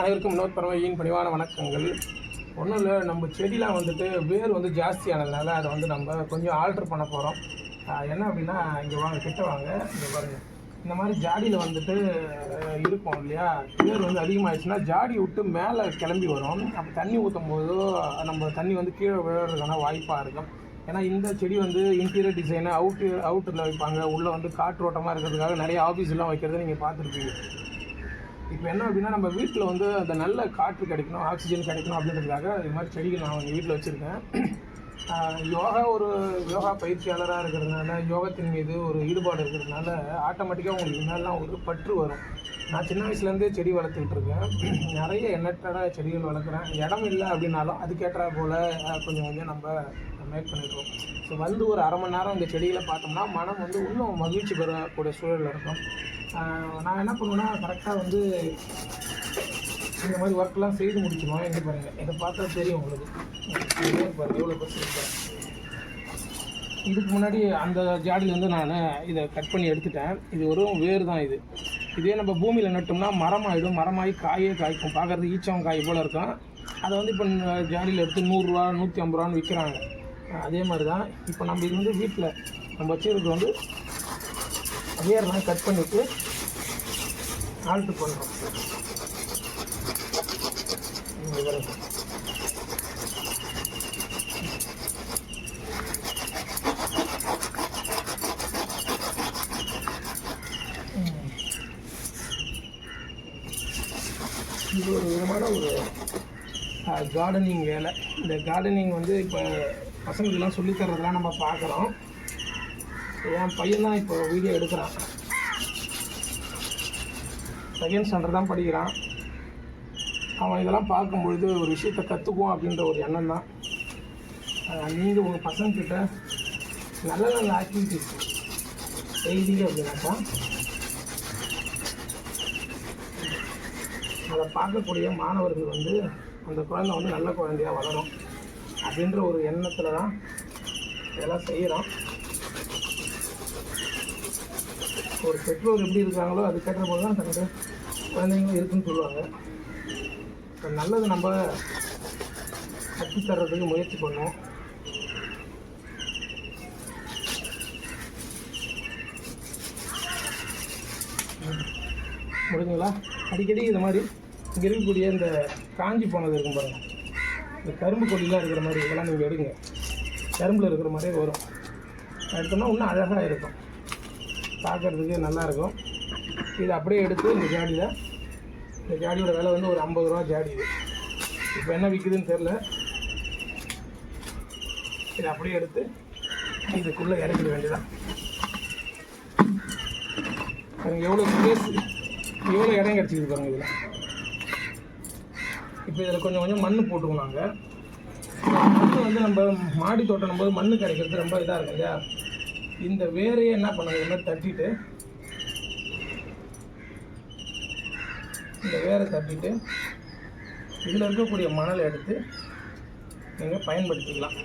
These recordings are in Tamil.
அனைவருக்கும் வினோத் பரமையின் பணிவான வணக்கங்கள். ஒன்றும் இல்லை நம்ம செடிலாம் வந்துட்டு வேர் வந்து ஜாஸ்தியானதுனால அதை வந்து நம்ம கொஞ்சம் ஆல்டர் பண்ண போகிறோம் என்ன அப்படின்னா இங்கே வாங்க கிட்ட வாங்க. இங்கே பாருங்கள் இந்த மாதிரி ஜாடியில் வந்துட்டு இருப்போம் இருக்கும் இல்லையா? வேர் வந்து அதிகமாகிடுச்சுன்னா ஜாடி விட்டு மேலே கிளம்பி வரும். அப்போ தண்ணி ஊற்றும் போதோ நம்ம தண்ணி வந்து கீழே விழுறதுக்கான வாய்ப்பாக இருக்கும். ஏன்னா இந்த செடி வந்து இன்டீரியர் டிசைனு அவுட்டு அவுட்டரில் வைப்பாங்க. உள்ளே வந்து காற்றோட்டமாக இருக்கிறதுக்காக நிறைய ஆஃபீஸ்லாம் வைக்கிறத நீங்கள் பார்த்துருப்பீங்க. இப்போ என்ன அப்படின்னா நம்ம வீட்டில் வந்து அந்த நல்ல காற்று கிடைக்கணும் ஆக்சிஜன் கிடைக்கணும் அப்படின்றதுக்காக இது மாதிரி செடிகள் நான் எங்கள் வீட்டில் வச்சுருக்கேன். யோகா ஒரு யோகா பயிற்சியாளராக இருக்கிறதுனால யோகத்தின் மீது ஒரு ஈடுபாடு இருக்கிறதுனால ஆட்டோமேட்டிக்காக உங்களுக்கு மேலாம் ஒரு பற்று வரும். நான் சின்ன வயசுலேருந்தே செடி வளர்த்துக்கிட்டு இருக்கேன். நிறைய எண்ணற்ற செடிகள் வளர்க்குறேன். இடம் இல்லை அப்படின்னாலும் அதுக்கேற்ற போல் கொஞ்சம் கொஞ்சம் நம்ம மேக் பண்ணிடுவோம் ஸோ வந்து ஒரு அரை மணி நேரம் இந்த செடிகளை பார்த்தோம்னா மனம் வந்து இன்னும் மகிழ்ச்சி பெறக்கூடிய சூழலில் இருக்கும். நான் என்ன பண்ணுவேன்னா கரெக்டாக வந்து இந்த மாதிரி ஒர்க்லாம் செய்து முடிச்சிடுவோம் எங்கே பாருங்கள் இதை பார்த்தா தெரியும் உங்களுக்கு. இதே எவ்வளோ பிரச்சனை இதுக்கு முன்னாடி அந்த ஜாடியில் வந்து நான் இதை கட் பண்ணி எடுத்துட்டேன். இது வெறும் வேர் தான் இது. இதே நம்ம பூமியில் நட்டோம்னா மரமாயிடும். மரமாகி காயே காய்க்கும். பார்க்குறது ஈச்சம் காய் போல் இருக்கும். அதை வந்து இப்போ ஜாடியில் எடுத்து நூறுரூவா நூற்றி ஐம்பது ரூபான்னு விற்கிறாங்க அதே மாதிரி தான் இப்போ நம்ம இது வந்து வீட்டில் நம்ம வச்சுருக்கு வந்து வேர்லாம் கட் பண்ணிவிட்டு ஆல்ட்டு பண்ணுறோம் இது ஒரு விதமான ஒரு கார்டனிங் வேலை. இந்த கார்டனிங் வந்து இப்போ பசங்களுக்கெல்லாம் சொல்லித்தரதெல்லாம் நம்ம பார்க்குறோம். என் பையன்தான் இப்போ வீடியோ எடுக்கிறான். செகண்ட் ஸ்டாண்டர்ட் தான் படிக்கிறான். அவன் இதெல்லாம் பார்க்கும்பொழுது ஒரு விஷயத்தை கற்றுக்குவோம் அப்படின்ற ஒரு எண்ணம் தான். நீங்கள் உங்கள் பசங்கக்கிட்ட நல்ல நல்ல ஆக்டிவிட்டிஸ் செய்தீங்க அப்படின்னாக்கா அதை பார்க்கக்கூடிய மாணவர்கள் வந்து அந்த குழந்தை வந்து நல்ல குழந்தையாக வளரும். அப்படின்ற ஒரு எண்ணத்தில் தான் இதெல்லாம் செய்கிறோம் ஒரு பெற்றோர் எப்படி இருக்காங்களோ அதுக்கேற்ற போது தான் தன்னுடைய குழந்தைங்களும் இருக்குன்னு சொல்லுவாங்க. இப்போ நல்லது நம்ம கற்றுத் தர்றதுக்கு முயற்சி பண்ணுவோம். முடிஞ்சுங்களா? அடிக்கடி இது மாதிரி இங்கே இருக்கக்கூடிய இந்த காஞ்சி போனது இருக்கும் பாருங்கள் இந்த கரும்பு கொடிலாம் இருக்கிற மாதிரி இதெல்லாம் நீங்கள் எடுங்க. கரும்பில் இருக்கிற மாதிரியே வரும். எடுத்தோம்னா இன்னும் அழகாக இருக்கும். பார்க்குறதுக்கு நல்லாயிருக்கும் இது அப்படியே எடுத்து இந்த ஜாடியில் இந்த ஜாடியோட விலை வந்து ஒரு ஐம்பது ரூபா ஜாடி இது. இப்போ என்ன விற்குதுன்னு தெரில இதை அப்படியே எடுத்து இதுக்குள்ளே இறக்கிட வேண்டியதான் பாருங்க எவ்வளோ ஸ்பேஸ் எவ்வளோ இடம் கிடச்சிது பாருங்க இதில். இப்போ இதில் கொஞ்சம் கொஞ்சம் மண் போட்டுக்கணும் நாங்கள் மண் வந்து நம்ம மாடி தோட்டம் போது மண் கிடைக்கிறது ரொம்ப இதாக இருக்கும் இல்லையா? இந்த வேரையே என்ன பண்ணுறது இந்த மாதிரி தட்டிட்டு இந்த வேரை தட்டிட்டு இதில் இருக்கக்கூடிய மணலை எடுத்து நீங்கள் பயன்படுத்திக்கலாம்.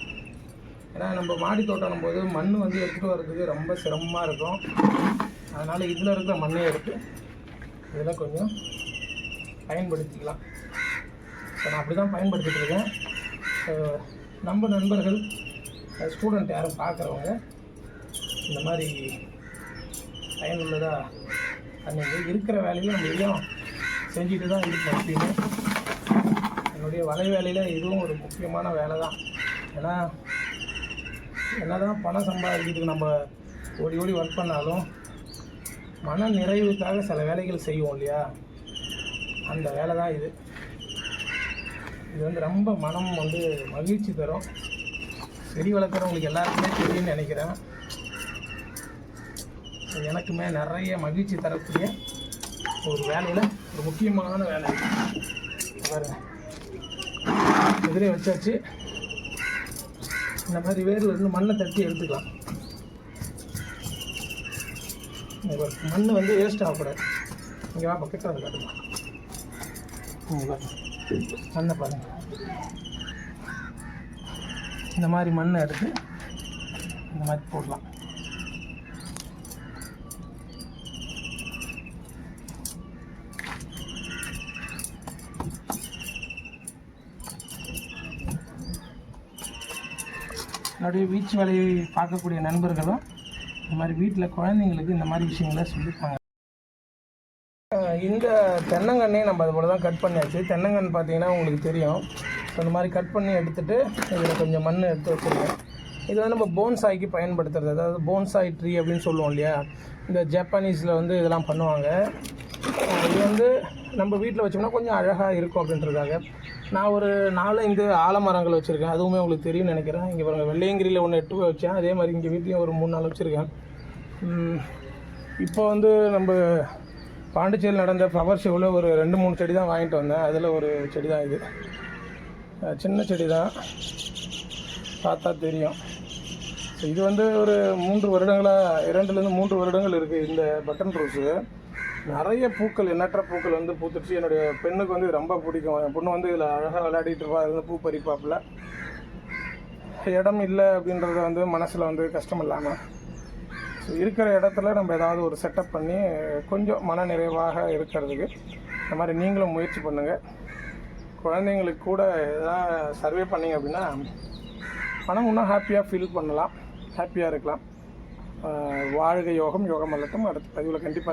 ஏன்னா நம்ம மாடி தோட்டம் போது மண் வந்து எடுத்துகிட்டு வர்றதுக்கு ரொம்ப சிரமமாக இருக்கும். அதனால் இதில் இருக்கிற மண்ணை எடுத்து இதெல்லாம் கொஞ்சம் பயன்படுத்திக்கலாம். இப்போ நான் அப்படி தான் பயன்படுத்திட்டு இருக்கேன். நம்ம நண்பர்கள் ஸ்டூடெண்ட் யாரும் பார்க்குறவங்க இந்த மாதிரி பயனுள்ளதாக அன்றைக்கி இருக்கிற வேலையும் நம்ம செஞ்சுட்டு தான் இருக்கோம் அப்படின்னு. என்னுடைய வலை வேலையில் இதுவும் ஒரு முக்கியமான வேலை தான் ஏன்னா என்ன தான் பணம் சம்பாதிக்கிறதுக்கு நம்ம ஓடி ஓடி ஒர்க் பண்ணாலும் மன நிறைவுக்காக சில வேலைகள் செய்வோம் இல்லையா? அந்த வேலை தான் இது. இது வந்து ரொம்ப மனம் வந்து மகிழ்ச்சி தரும். செடி வளர்க்குறவங்களுக்கு எல்லாருக்குமே தெரியும்னு நினைக்கிறேன். எனக்குமே நிறைய மகிழ்ச்சி தரக்கூடிய ஒரு வேலையில் ஒரு முக்கியமான வேலை. இது. பாருங்க வச்சாச்சு. இந்த மாதிரி வேரில் இருந்து மண்ணை தட்டி எடுத்துக்கலாம். மண் வந்து வேஸ்ட் ஆகக்கூடாது. இங்கே வா பக்கத்தில் வந்து மண்ணை பாருங்கள் இந்த மாதிரி மண்ணை எடுத்து இந்த மாதிரி போடலாம். என்னுடைய வீச்சு வலையை பார்க்கக்கூடிய நண்பர்களும் இந்த மாதிரி வீட்டில் குழந்தைங்களுக்கு இந்த மாதிரி விஷயங்களை சொல்லிப்பாங்க இந்த தென்னங்கன்னே நம்ம அது போல தான் கட் பண்ணியாச்சு. தென்னங்கன்று பார்த்தீங்கன்னா உங்களுக்கு தெரியும். ஸோ இந்த மாதிரி கட் பண்ணி எடுத்துகிட்டு இதில் கொஞ்சம் மண் எடுத்து வச்சுருக்கேன். இது வந்து நம்ம போன்சாய்க்கு பயன்படுத்துறது. அதாவது போன்சாய் ட்ரீ அப்படின்னு சொல்லுவோம் இல்லையா? இந்த ஜப்பானீஸில் வந்து இதெல்லாம் பண்ணுவாங்க. இது வந்து நம்ம வீட்டில் வச்சோம்னா கொஞ்சம் அழகாக இருக்கும் அப்படின்றதுக்காக. நான் ஒரு நாலஞ்சு ஆலமரங்கள் வச்சுருக்கேன். அதுவுமே உங்களுக்கு தெரியும்னு நினைக்கிறேன். இங்கே பாருங்கள் வெள்ளையங்கிரியில் ஒன்று எட்டு போய் வச்சேன். அதே மாதிரி இங்கே வீட்லேயும் ஒரு மூணு நாள் வச்சுருக்கேன். இப்போ வந்து நம்ம பாண்டிச்சேரியில் நடந்த ஃப்ளவர் ஷோவில் ஒரு ரெண்டு மூணு செடி தான் வாங்கிட்டு வந்தேன். அதில் ஒரு செடி தான் இது. சின்ன செடி தான். பார்த்தா தெரியும். ஸோ இது வந்து ஒரு மூன்று வருடங்களாக இரண்டுலேருந்து மூன்று வருடங்கள் இருக்குது இந்த பட்டன் ரோஸு நிறைய பூக்கள் எண்ணற்ற பூக்கள் வந்து பூத்துருச்சு என்னுடைய பெண்ணுக்கு வந்து இது ரொம்ப பிடிக்கும். என் பொண்ணு வந்து இதில் அழகாக விளையாடிட்டு இருப்பா. இருந்து பூ பறிப்பாப்பில். இடம் இல்லை அப்படின்றத வந்து மனசில் வந்து கஷ்டம் இல்லாமல் ஸோ இருக்கிற இடத்துல நம்ம ஏதாவது ஒரு செட்டப் பண்ணி கொஞ்சம் மன நிறைவாக இருக்கிறதுக்கு இந்த மாதிரி நீங்களும் முயற்சி பண்ணுங்கள் குழந்தைங்களுக்கு கூட எதாவது சர்வே பண்ணிங்க அப்படின்னா மனம் இன்னும் ஹாப்பியாக ஃபீல் பண்ணலாம் ஹாப்பியாக இருக்கலாம். வாழ்க யோகம் யோகம் அல்லட்டும் அடுத்த பதிவில் கண்டிப்பாக